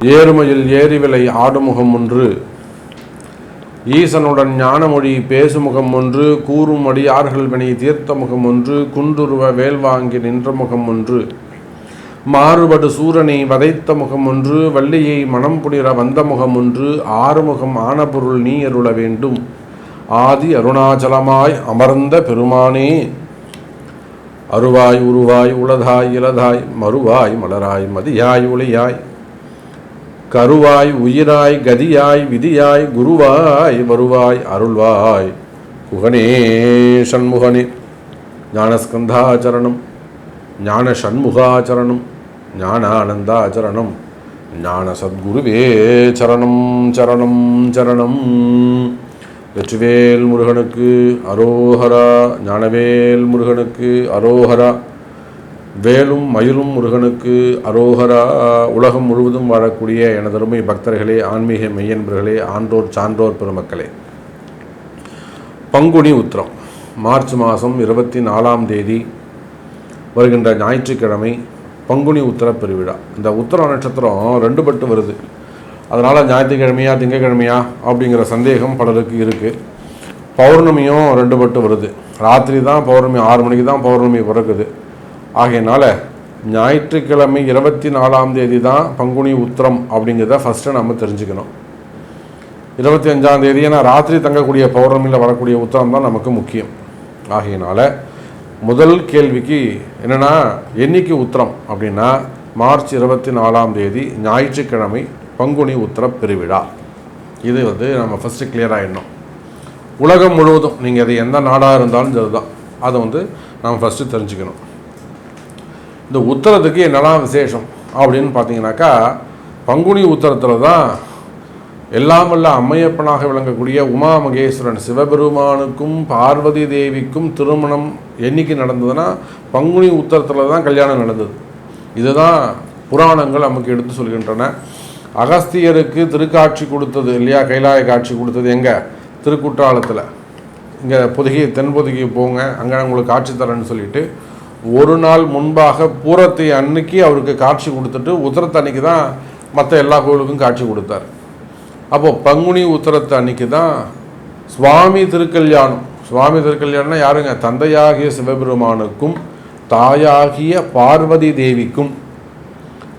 ஏறுமையில் ஏறிவிலை ஆடுமுகம் ஒன்று. ஈசனுடன் ஞானமொழி பேசுமுகம் ஒன்று. கூறும் அடியார்கள் வினை தீர்த்த முகம் ஒன்று. குண்டுருவ வேல் வாங்கி நின்ற முகம் ஒன்று. மாறுபடு சூரனை வதைத்த முகம் ஒன்று. வள்ளியை மனம் புனிர வந்த முகம் ஒன்று. ஆறுமுகம் ஆன பொருள் நீ அருள வேண்டும். ஆதி அருணாச்சலமாய் அமர்ந்த பெருமானே. அருவாய் உருவாய் உளதாய் இலதாய் மறுவாய் மலராய் மதியாய் ஒளியாய். கருவாய் உயிராய் கதியாய் விதியாய் குருவாய் வருவாய் அருள்வாய். குகனே சண்முகனே ஞானஸ்கந்தாச்சரணம் ஞான சண்முகாச்சரணம் ஞானானந்தாச்சரணம் ஞான சத்குருவே சரணம் சரணம் சரணம். வெற்றிவேல் முருகனுக்கு அரோஹரா ஞானவேல் முருகனுக்கு அரோஹரா வேலும் மயிலும் முருகனுக்கு அரோகரா உலகம் முழுவதும் வாழக்கூடிய எனதருமை பக்தர்களே ஆன்மீக மெய்யன்பர்களே ஆன்றோர் சான்றோர் பெருமக்களே. பங்குனி உத்திரம். மார்ச் மாதம் இருபத்தி நாலாம் தேதி வருகின்ற ஞாயிற்றுக்கிழமை பங்குனி உத்திர பெருவிழா. இந்த உத்தர நட்சத்திரம் ரெண்டு பட்டு வருது. அதனால் ஞாயிற்றுக்கிழமையா திங்கக்கிழமையா அப்படிங்கிற சந்தேகம் பலருக்கு இருக்குது பௌர்ணமியும் ரெண்டு பட்டு வருது. ராத்திரி தான் பௌர்ணமி ஆறு மணிக்கு தான் பௌர்ணமி பிறக்குது. ஆகையினால ஞாயிற்றுக்கிழமை இருபத்தி நாலாம் தேதி தான் பங்குனி உத்திரம் அப்படிங்கிறத ஃபஸ்ட்டு நம்ம தெரிஞ்சுக்கணும். இருபத்தி அஞ்சாம் தேதி ஏன்னா ராத்திரி தங்கக்கூடிய பௌர்ணமியில் வரக்கூடிய உத்திரம் தான் நமக்கு முக்கியம். ஆகையினால முதல் கேள்விக்கு என்னென்னா என்னைக்கு உத்திரம் அப்படின்னா மார்ச் இருபத்தி நாலாம் தேதி ஞாயிற்றுக்கிழமை பங்குனி உத்தர பெருவிழா. இது வந்து நம்ம ஃபஸ்ட்டு கிளியர் ஆகிடணும் உலகம் முழுவதும் நீங்கள் அது எந்த நாடாக இருந்தாலும் சரிதான். அதை வந்து நம்ம ஃபஸ்ட்டு தெரிஞ்சுக்கணும். இந்த உத்தரத்துக்கு என்னெல்லாம் விசேஷம் அப்படின்னு பார்த்தீங்கன்னாக்கா பங்குனி உத்தரத்தில் தான் எல்லாம் வல்ல அம்மையப்பனாக விளங்கக்கூடிய உமா மகேஸ்வரன் சிவபெருமானுக்கும் பார்வதி தேவிக்கும் திருமணம் என்னைக்கு நடந்ததுன்னா பங்குனி உத்தரத்தில் தான் கல்யாணம் நடந்தது. இதுதான் புராணங்கள் நமக்கு எடுத்து சொல்கின்றன. அகஸ்தியருக்கு திருக்காட்சி கொடுத்தது இல்லையா? கைலாய காட்சி கொடுத்தது எங்கே? திருக்குற்றாலத்தில். இங்கே பொதுகி தென் பொதுகி போங்க. அங்கே உங்களுக்கு காட்சி தரேன்னு சொல்லிட்டு ஒரு நாள் முன்பாக பூரத்தை அன்னைக்கு அவருக்கு காட்சி கொடுத்துட்டு உத்தரத்து அன்னைக்கு தான் மற்ற எல்லா கோவிலுக்கும் காட்சி கொடுத்தார். அப்போது பங்குனி உத்தரத்து அன்னைக்கு தான் சுவாமி திருக்கல்யாணம். சுவாமி திருக்கல்யாணம்னா யாருங்க? தந்தையாகிய சிவபெருமானுக்கும் தாயாகிய பார்வதி தேவிக்கும்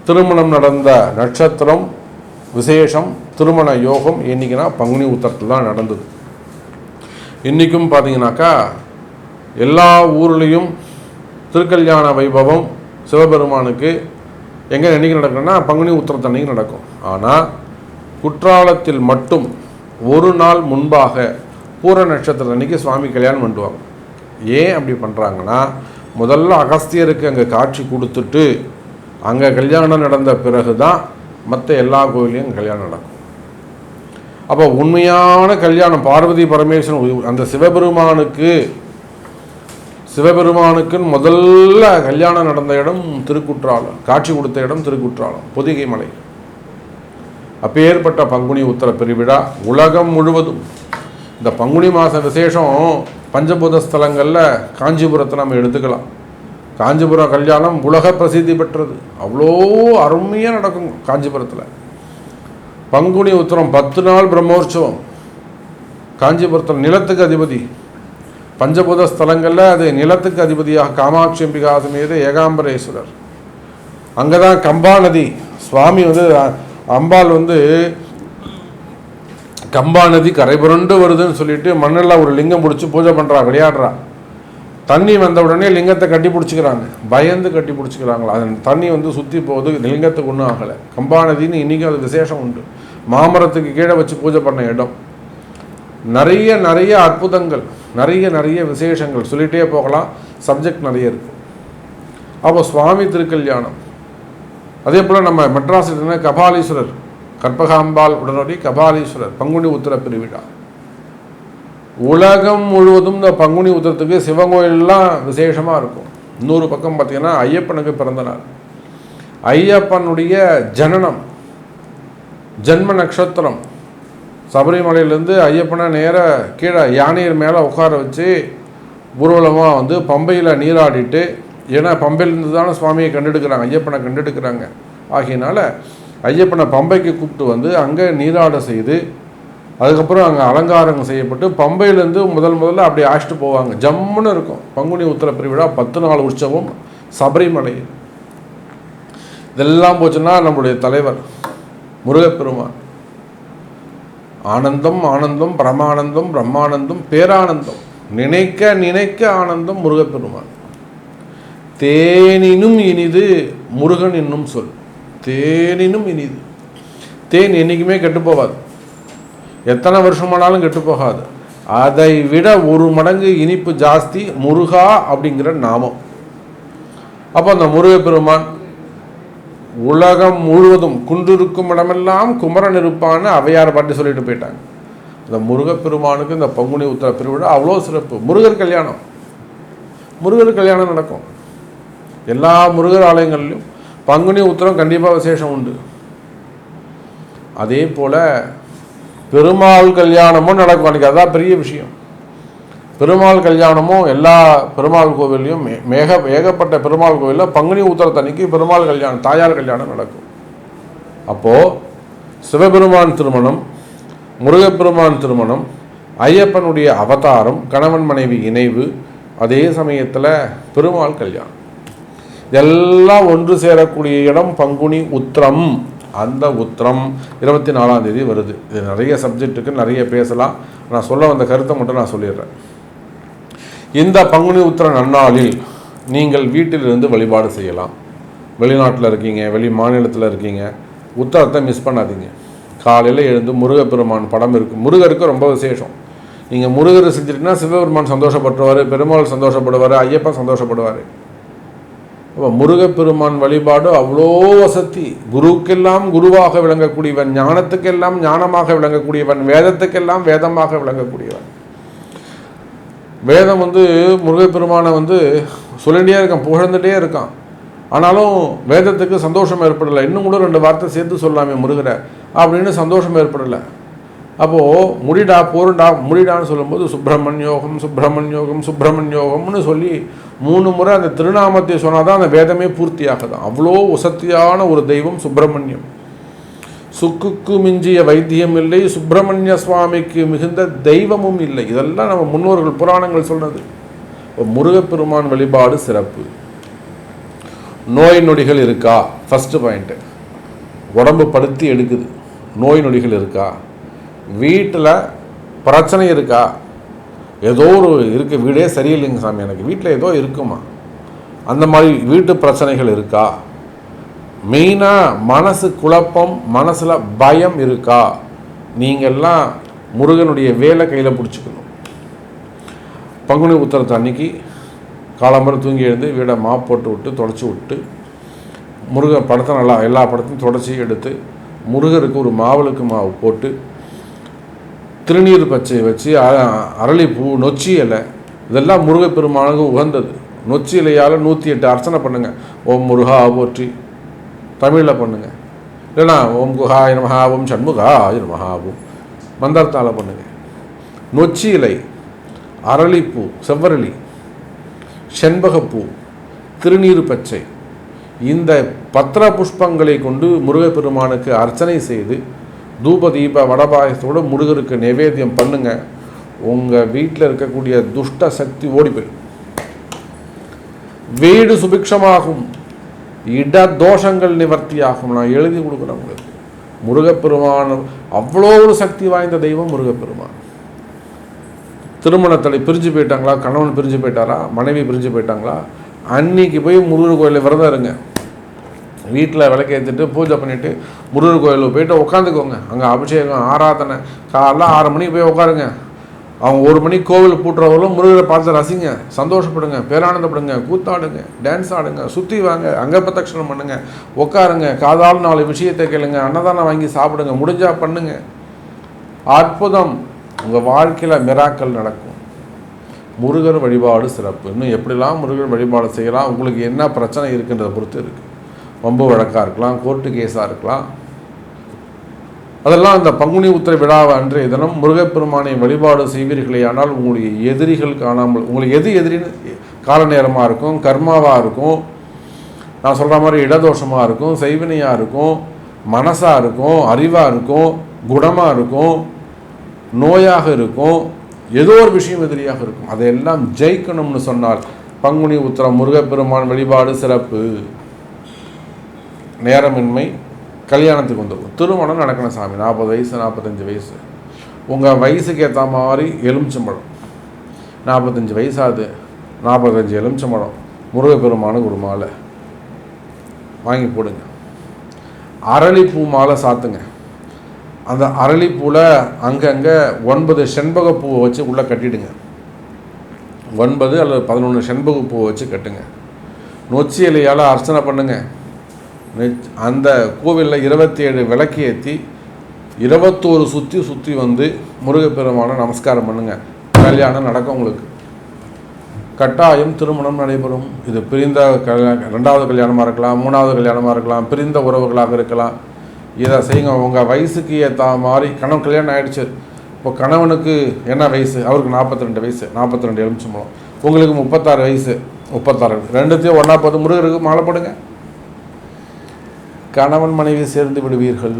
திருமணம் நடந்த நட்சத்திரம் விசேஷம் திருமண யோகம் என்னைக்குன்னா பங்குனி உத்தரத்தில் தான் நடந்தது. இன்றைக்கும் பார்த்தீங்கன்னாக்கா எல்லா ஊர்லேயும் திருக்கல்யாண வைபவம் சிவபெருமானுக்கு எங்கே என்னைக்கு நடக்கும்னா பங்குனி உத்தரத்தன்னைக்கு நடக்கும். ஆனால் குற்றாலத்தில் மட்டும் ஒரு நாள் முன்பாக பூர நட்சத்திர அன்னைக்கு சுவாமி கல்யாணம் பண்ணுவாங்க. ஏன் அப்படி பண்ணுறாங்கன்னா முதல்ல அகஸ்தியருக்கு அங்கே காட்சி கொடுத்துட்டு அங்கே கல்யாணம் நடந்த பிறகு தான் மற்ற எல்லா கோயிலையும் கல்யாணம் நடக்கும். அப்போ உண்மையான கல்யாணம் பார்வதி பரமேஸ்வரன் அந்த சிவபெருமானுக்கு சிவபெருமானுக்குன்னு முதல்ல கல்யாணம் நடந்த இடம் திருக்குற்றாலம் காட்சி கொடுத்த இடம் திருக்குற்றாலம் பொதிகை மலை. அப்பேற்பட்ட பங்குனி உத்தர பெருவிழா உலகம் முழுவதும். இந்த பங்குனி மாத விசேஷம் பஞ்சபூத ஸ்தலங்களில் காஞ்சிபுரத்தை நம்ம எடுத்துக்கலாம். காஞ்சிபுரம் கல்யாணம் உலக பிரசித்தி பெற்றது. அவ்வளோ அருமையாக நடக்கும் காஞ்சிபுரத்தில். பங்குனி உத்திரம் பத்து நாள் பிரம்மோற்சவம். காஞ்சிபுரத்தில் நிலத்துக்கு அதிபதி. பஞ்சபூத ஸ்தலங்களில் அது நிலத்துக்கு அதிபதியாக காமாட்சி அம்பிகா மீது ஏகாம்பரேஸ்வரர். அங்கே தான் கம்பா நதி. சுவாமி வந்து அம்பாள் வந்து கம்பா நதி கரை புரண்டு வருதுன்னு சொல்லிட்டு மண்ணில் ஒரு லிங்கம் பிடிச்சி பூஜை பண்ணுறா விளையாடுறா. தண்ணி வந்த உடனே லிங்கத்தை கட்டி பிடிச்சிக்கிறாங்க. பயந்து கட்டி பிடிச்சிக்கிறாங்களா? அது தண்ணி வந்து சுற்றி போகுது லிங்கத்துக்கு ஒன்றும் ஆகலை. கம்பா நதின்னு இன்றைக்கும் அது விசேஷம் உண்டு. மாமரத்துக்கு கீழே வச்சு பூஜை பண்ண இடம். நிறைய நிறைய அற்புதங்கள் நிறைய நிறைய விசேஷங்கள். சொல்லிகிட்டே போகலாம் சப்ஜெக்ட் நிறைய இருக்குது அப்போ சுவாமி திருக்கல்யாணம். அதே போல் நம்ம மெட்ராஸில் கபாலீஸ்வரர். கற்பகாம்பாள் உடனடி கபாலீஸ்வரர். பங்குனி உத்திர பிரிவிழா. உலகம் முழுவதும் இந்த பங்குனி உத்திரத்துக்கு சிவன் கோயிலெலாம் விசேஷமாக இருக்கும். இன்னொரு பக்கம் பார்த்திங்கன்னா ஐயப்பனுக்கு பிறந்த நாள். ஐயப்பனுடைய ஜனனம் ஜென்ம நட்சத்திரம். சபரிமலையிலேருந்து ஐயப்பனை நேராக கீழே யானையர் மேலே உட்கார வச்சு ஊர்வலமாக வந்து பம்பையில் நீராடிட்டு ஏன்னா பம்பையிலேருந்து தானே சுவாமியை கண்டெடுக்கிறாங்க ஐயப்பனை கண்டெடுக்கிறாங்க. ஆகையினால ஐயப்பனை பம்பைக்கு கூப்பிட்டு வந்து அங்கே நீராட செய்து அதுக்கப்புறம் அங்கே அலங்காரங்கள் செய்யப்பட்டு பம்பையிலேருந்து முதல் முதல்ல அப்படி அழைச்சிட்டு போவாங்க. ஜம்முன்னு இருக்கும். பங்குனி உத்தர பிரிவிழா பத்து நாள் உற்சவம் சபரிமலை. இதெல்லாம் போச்சுன்னா நம்முடைய தலைவர் முருகப்பெருமான். ஆனந்தம் ஆனந்தம் பிரமானந்தம் பிரம்மானந்தம் பேரானந்தம். நினைக்க நினைக்க ஆனந்தம் முருகப்பெருமான். தேனினும் இனிது முருகன் என்னும் சொல். தேனினும் இனிது. தேன் என்றைக்குமே கெட்டு எத்தனை வருஷமானாலும் கெட்டு போகாது. அதை விட ஒரு மடங்கு இனிப்பு ஜாஸ்தி முருகா அப்படிங்கிற நாமம். அப்போ அந்த முருகப்பெருமான் உலகம் முழுவதும் குன்றிருக்கும் இடமெல்லாம் குமரன் இருப்பான்னு அவையார் பாட்டி சொல்லிட்டு போயிட்டாங்க. இந்த முருகப்பெருமானுக்கு இந்த பங்குனி உத்தர பெருவிழா அவ்வளோ சிறப்பு. முருகர் கல்யாணம். முருகர் கல்யாணம் நடக்கும். எல்லா முருகர் ஆலயங்கள்லையும் பங்குனி உத்தரம் கண்டிப்பாக விசேஷம் உண்டு. அதே போல் பெருமாள் கல்யாணமும் நடக்கும். அன்றைக்கி அதான் பெரிய விஷயம். பெருமாள் கல்யாணமும் எல்லா பெருமாள் கோவிலையும் மேக ஏகப்பட்ட பெருமாள் கோவிலில் பங்குனி உத்தரத்தன்னைக்கு பெருமாள் கல்யாணம் தாயார் கல்யாணம் நடக்கும். அப்போது சிவபெருமான் திருமணம் முருகப்பெருமான் திருமணம் ஐயப்பனுடைய அவதாரம் கணவன் மனைவி இணைவு அதே சமயத்தில் பெருமாள் கல்யாணம். எல்லாம் ஒன்று சேரக்கூடிய இடம் பங்குனி உத்திரம். அந்த உத்திரம் இருபத்தி நாலாம் தேதி வருது. இது நிறைய சப்ஜெக்ட்டுக்கு நிறைய பேசலாம். நான் சொல்ல வந்த கருத்தை மட்டும் நான் சொல்லிடுறேன். இந்த பங்குனி உத்திர நன்னாளில் நீங்கள் வீட்டிலிருந்து வழிபாடு செய்யலாம். வெளிநாட்டில் இருக்கீங்க வெளி மாநிலத்தில் இருக்கீங்க உத்தரத்தை மிஸ் பண்ணாதீங்க. காலையில் எழுந்து முருகப்பெருமான் படம் இருக்குது முருகருக்கு ரொம்ப விசேஷம். நீங்கள் முருகரை செஞ்சிட்டிங்கன்னா சிவபெருமான் சந்தோஷப்படுவார் பெருமாள் சந்தோஷப்படுவார் ஐயப்பன் சந்தோஷப்படுவார். அப்போ முருகப்பெருமான் வழிபாடு அவ்வளோ வசதி. குருக்கெல்லாம் குருவாக விளங்கக்கூடியவன் ஞானத்துக்கெல்லாம் ஞானமாக விளங்கக்கூடியவன் வேதத்துக்கெல்லாம் வேதமாக விளங்கக்கூடியவன். வேதம் வந்து முருகப்பெருமானை வந்து சொல்லிகிட்டே இருக்கான் புகழ்ந்துட்டே இருக்கான். ஆனாலும் வேதத்துக்கு சந்தோஷம் ஏற்படலை. இன்னும் கூட ரெண்டு வார்த்தை சேர்த்து சொல்லாமே முருகரை. அப்படின்னு சந்தோஷம் ஏற்படலை. அப்போது முடிடா போருண்டா முடிடான்னு சொல்லும்போது சுப்பிரமணியோகம் சுப்பிரமணியோகம் சுப்பிரமணியோகம்னு சொல்லி மூணு முறை அந்த திருநாமத்தை சொன்னால் தான் அந்த வேதமே பூர்த்தியாகுது அவ்வளோ உசத்தியான ஒரு தெய்வம் சுப்பிரமணியம். சுக்குக்கு மிஞ்சிய வைத்தியம் இல்லை சுப்பிரமணிய சுவாமிக்கு மிகுந்த தெய்வமும் இல்லை. இதெல்லாம் நம்ம முன்னோர்கள் புராணங்கள் சொன்னது. முருகப்பெருமான் வழிபாடு சிறப்பு. நோய் நொடிகள் இருக்கா? ஃபஸ்ட்டு பாயிண்ட்டு உடம்பு படுத்தி எடுக்குது. நோய் நொடிகள் இருக்கா? வீட்டில் பிரச்சனை இருக்கா? ஏதோ ஒரு இருக்கு. வீடே சரியில்லைங்க சாமி. எனக்கு வீட்டில் ஏதோ இருக்குமா? அந்த மாதிரி வீட்டு பிரச்சனைகள் இருக்கா? மெயினாக மனசு குழப்பம் மனசில் பயம் இருக்கா? நீங்கள்லாம் முருகனுடைய வேலை கையில் பிடிச்சிக்கணும். பங்குனி உத்தரத்து அன்னைக்கு காலம்பரம் தூங்கி எழுந்து வீடை மாப் போட்டு விட்டு தொடச்சி விட்டு முருகன் படத்தை நல்லா எல்லா படத்தையும் தொடச்சி எடுத்து முருகருக்கு ஒரு மாவளுக்கு மாவு போட்டு திருநீர் பச்சை வச்சு அரளிப்பூ நொச்சி இலை இதெல்லாம் முருகப்பெருமானுக்கு உகந்தது. நொச்சி இலையால் நூற்றி எட்டு அர்ச்சனை பண்ணுங்கள் ஓம் முருகா போற்றி. தமிழில் பண்ணுங்கள் இல்லைனா ஓம் குஹாய நமஹா ஓம் சண்முகாய நமஹா ஓம் மந்திரத்தால் பண்ணுங்கள் நொச்சி இலை அரளிப்பூ செவ்வரளி செண்பகப்பூ திருநீர் பச்சை இந்த பத்திர புஷ்பங்களை கொண்டு முருகப்பெருமானுக்கு அர்ச்சனை செய்து தூப தீப வடபாயத்தோடு முருகருக்கு நைவேத்தியம் பண்ணுங்க. உங்கள் வீட்டில் இருக்கக்கூடிய துஷ்ட சக்தி ஓடி போயிடும். வீடு சுபிக்ஷமாகும். இட தோஷங்கள் நிவர்த்தியாகும். நான் எழுதி கொடுக்குறேன் உங்களுக்கு. முருகப்பெருமான் அவ்வளோ ஒரு சக்தி வாய்ந்த தெய்வம் முருகப்பெருமான். திருமணத்தடை பிரிஞ்சு போயிட்டாங்களா? கணவன் பிரிஞ்சு போயிட்டாரா? மனைவி பிரிஞ்சு போயிட்டாங்களா? அன்னைக்கு போய் முருகர் கோயிலில் விரதம் இருங்க. வீட்டில் விளக்கேற்றிட்டு பூஜை பண்ணிவிட்டு முருகர் கோயிலுக்கு போயிட்டு உட்காந்துக்கோங்க அங்கே அபிஷேகம் ஆராதனை காலைல ஆறு மணிக்கு போய் உட்காருங்க அவங்க ஒரு மணிக்கு கோவில் பூட்டுறவங்களும் முருகரை பார்த்து ரசிங்க சந்தோஷப்படுங்க பேரானந்தப்படுங்க கூத்தாடுங்க டான்ஸ் ஆடுங்க சுற்றி வாங்க அங்க பிரதட்சணம் பண்ணுங்க உட்காருங்க காதால் நாலு விஷயத்தை கேளுங்க அன்னதானம் வாங்கி சாப்பிடுங்க முடிஞ்சா பண்ணுங்க. அற்புதம். உங்கள் வாழ்க்கையில் மிராக்கள் நடக்கும். முருகர் வழிபாடு சிறப்பு. இன்னும் எப்படிலாம் முருகர் வழிபாடு செய்யலாம் உங்களுக்கு என்ன பிரச்சனை இருக்குன்றதை பொறுத்து இருக்குது வம்பு வழக்காக இருக்கலாம் கோர்ட்டு கேஸாக இருக்கலாம். அதெல்லாம் இந்த பங்குனி உத்திர விழாவை அன்றைய தினம் முருகப்பெருமானை வழிபாடு செய்வீர்களே ஆனால் உங்களுடைய எதிரிகள் காணாமல் உங்களுக்கு எது எதிரின்னு கால நேரமாக இருக்கும் கர்மாவாக இருக்கும் நான் சொல்கிற மாதிரி இடதோஷமாக இருக்கும் செய்வினையாக இருக்கும் மனசாக இருக்கும் அறிவாக இருக்கும் குணமாக இருக்கும் நோயாக இருக்கும் ஏதோ ஒரு விஷயம் எதிரியாக இருக்கும். அதையெல்லாம் ஜெயிக்கணும்னு சொன்னால் பங்குனி உத்திரம் முருகப்பெருமான் வழிபாடு சிறப்பு. நேரமின்மை கல்யாணத்துக்கு வந்துடும் திருமணம் நடக்கணும் சாமி. நாற்பது வயசு நாற்பத்தஞ்சு வயசு. உங்கள் வயசுக்கு ஏற்ற மாதிரி எலுமிச்சம்பழம் நாற்பத்தஞ்சு வயசாகுது. நாற்பத்தஞ்சு எலுமிச்சம்பழம் முருகப்பெருமானுக்கு ஒரு மாலை. வாங்கி போடுங்க. அரளிப்பூ மாலை சாத்துங்க. அந்த அரளிப்பூவில் அங்கங்கே ஒன்பது செண்பக பூவை வச்சு உள்ளே கட்டிடுங்க. ஒன்பது அல்லது பதினொன்று செண்பக பூவை வச்சு கட்டுங்க. நொச்சி இலையால் அர்ச்சனை பண்ணுங்கள் அந்த கோவிலில் இருபத்தி ஏழு விளக்கு ஏற்றி இருபத்தோரு சுற்றி சுற்றி வந்து முருகப்பெருமானை நமஸ்காரம் பண்ணுங்க. கல்யாணம் நடக்கும் உங்களுக்கு. கட்டாயம் திருமணம் நடைபெறும். இது பிரிந்த கல்யாணம் ரெண்டாவது கல்யாணமாக இருக்கலாம் மூணாவது கல்யாணமாக இருக்கலாம் பிரிந்த உறவுகளாக இருக்கலாம். இதை செய்யுங்க. உங்கள் வயசுக்கு ஏற்ற மாதிரி கணவன் கல்யாணம் ஆகிடுச்சு இப்போ கணவனுக்கு என்ன வயசு? அவருக்கு 42 ரெண்டு வயசு. 42 ரெண்டு எலுமிச்சம்பளம் உங்களுக்கு முப்பத்தாறு வயசு. முப்பத்தாறு. ரெண்டுத்தையும் ஒன்றா பார்த்து முருகருக்கு மாலை போடுங்க. கணவன் மனைவி சேர்ந்து விடுவீர்கள்.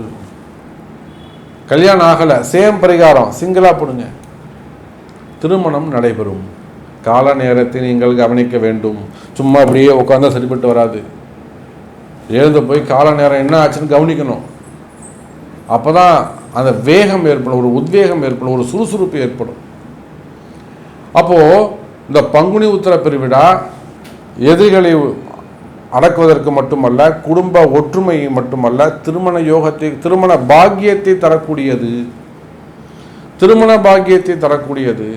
கல்யாணம் ஆகலை. சேம் பரிகாரம். சிங்கிளாக போடுங்க. திருமணம் நடைபெறும். கால நேரத்தை நீங்கள் கவனிக்க வேண்டும். சும்மா அப்படியே உட்காந்தா சரிப்பட்டு வராது. எழுந்து போய் கால நேரம் என்ன ஆச்சுன்னு கவனிக்கணும். அப்போ தான் அந்த வேகம் ஏற்படும். ஒரு உத்வேகம் ஏற்படும். ஒரு சுறுசுறுப்பு ஏற்படும். அப்போது இந்த பங்குனி உத்தர பெருவிழா எதிரிகளை அடக்குவதற்கு மட்டுமல்ல குடும்ப ஒற்றுமையை மட்டுமல்ல திருமண யோகத்தை திருமண பாக்கியத்தை தரக்கூடியது. திருமண பாக்கியத்தை தரக்கூடியது.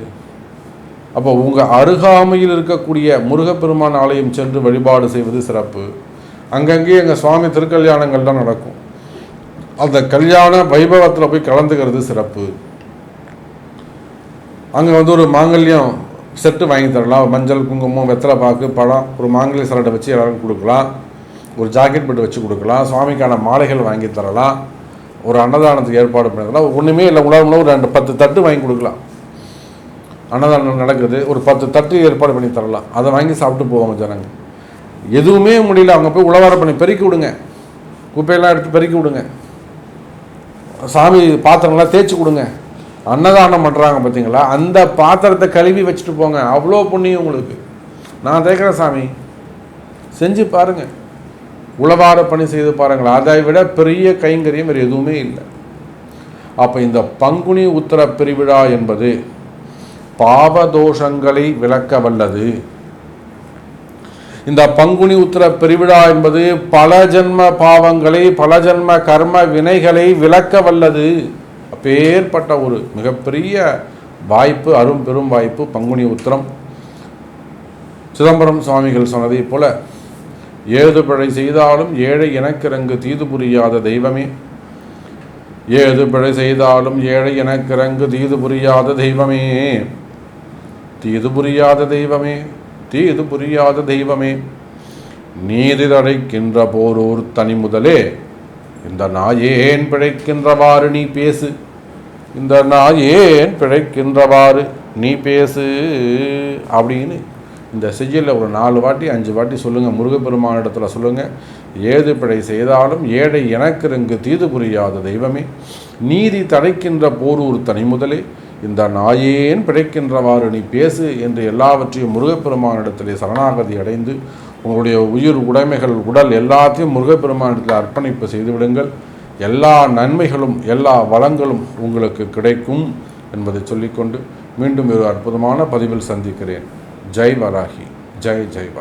அப்போ உங்கள் அருகாமையில் இருக்கக்கூடிய முருகப்பெருமான் ஆலயம் சென்று வழிபாடு செய்வது சிறப்பு. அங்கங்கே எங்கள் சுவாமி திருக்கல்யாணங்கள்லாம் நடக்கும். அந்த கல்யாண வைபவத்தில் போய் கலந்துக்கிறது சிறப்பு. அங்கே வந்து ஒரு மாங்கல்யம் செட்டு வாங்கி தரலாம். மஞ்சள் குங்குமம் வெத்தலை பாக்கு பழம் ஒரு மாங்கலி சரட்டை வச்சு எல்லாருக்கும் கொடுக்கலாம். ஒரு ஜாக்கெட் பெட்டு வச்சு கொடுக்கலாம். சுவாமிக்கான மாலைகள் வாங்கி தரலாம். ஒரு அன்னதானத்துக்கு ஏற்பாடு பண்ணிக்கலாம் ஒன்றுமே இல்லை. உணவு ஒரு ரெண்டு பத்து தட்டு வாங்கி கொடுக்கலாம். அன்னதானம் நடக்குது. ஒரு பத்து தட்டு ஏற்பாடு பண்ணி தரலாம். அதை வாங்கி சாப்பிட்டு போவாங்க ஜனங்க. எதுவுமே முடியல. அவங்க போய் உழவாரம் பண்ணி பெருக்கி விடுங்க. குப்பையெல்லாம் எடுத்து பெருக்கி விடுங்க. சாமி பாத்திரங்கள்லாம் தேய்ச்சி கொடுங்க. அன்னதானம் பண்ணுறாங்க பார்த்தீங்களா அந்த பாத்திரத்தை கழுவி வச்சுட்டு போங்க. அவ்வளோ புண்ணியம் உங்களுக்கு. நான் தேக்கிறேன் சாமி. செஞ்சு பாருங்க. உளவார பணி செய்து பாருங்கள். அதை விட பெரிய கைங்கரியம் வேறு எதுவுமே இல்லை. அப்போ இந்த பங்குனி உத்தர பெருவிழா என்பது பாவதோஷங்களை விளக்க வல்லது. இந்த பங்குனி உத்தர பெருவிழா என்பது பல ஜென்ம பாவங்களை பல ஜென்ம கர்ம வினைகளை விளக்க வல்லது. அப்பேற்பட்ட ஒரு மிகப்பெரிய வாய்ப்பு அரும் பெரும் வாய்ப்பு பங்குனி உத்திரம். சிதம்பரம் சுவாமிகள் சொன்னதைப் போல ஏது பிழை செய்தாலும் ஏழை எனக்கிறங்கு தீது புரியாத தெய்வமே. ஏது பிழை செய்தாலும் ஏழை எனக்கிறங்கு தீது புரியாத தெய்வமே. தீது புரியாத தெய்வமே தீது புரியாத தெய்வமே. நீதி தடைக்கின்ற போரூர் தனி முதலே இந்த நாயேன் பிழைக்கின்றவாறு நீ பேசு. இந்த நாயேன் பிழைக்கின்றவாறு நீ பேசு அப்படின்னு இந்த செய்யலில் ஒரு நாலு வாட்டி அஞ்சு வாட்டி சொல்லுங்கள் முருகப்பெருமானிடத்துல சொல்லுங்கள் ஏது பிழை செய்தாலும் ஏழை எனக்கு இங்கு தீது புரியாத தெய்வமே. நீதி தடைக்கின்ற போரூர் தனி முதலே இந்த நாயேன் பிழைக்கின்றவாறு நீ பேசு என்று எல்லாவற்றையும் முருகப்பெருமானிடத்திலே சரணாகதி அடைந்து உங்களுடைய உயிர் உடைமைகள் உடல் எல்லாத்தையும் முருகப்பெருமானிடத்தில் அர்ப்பணிப்பு செய்து விடுங்கள். எல்லா நன்மைகளும் எல்லா வளங்களும் உங்களுக்கு கிடைக்கும் என்பதை சொல்லிக்கொண்டு மீண்டும் ஒரு அற்புதமான பதிவில் சந்திக்கிறேன். ஜெய் வராகி. ஜெய் ஜெய்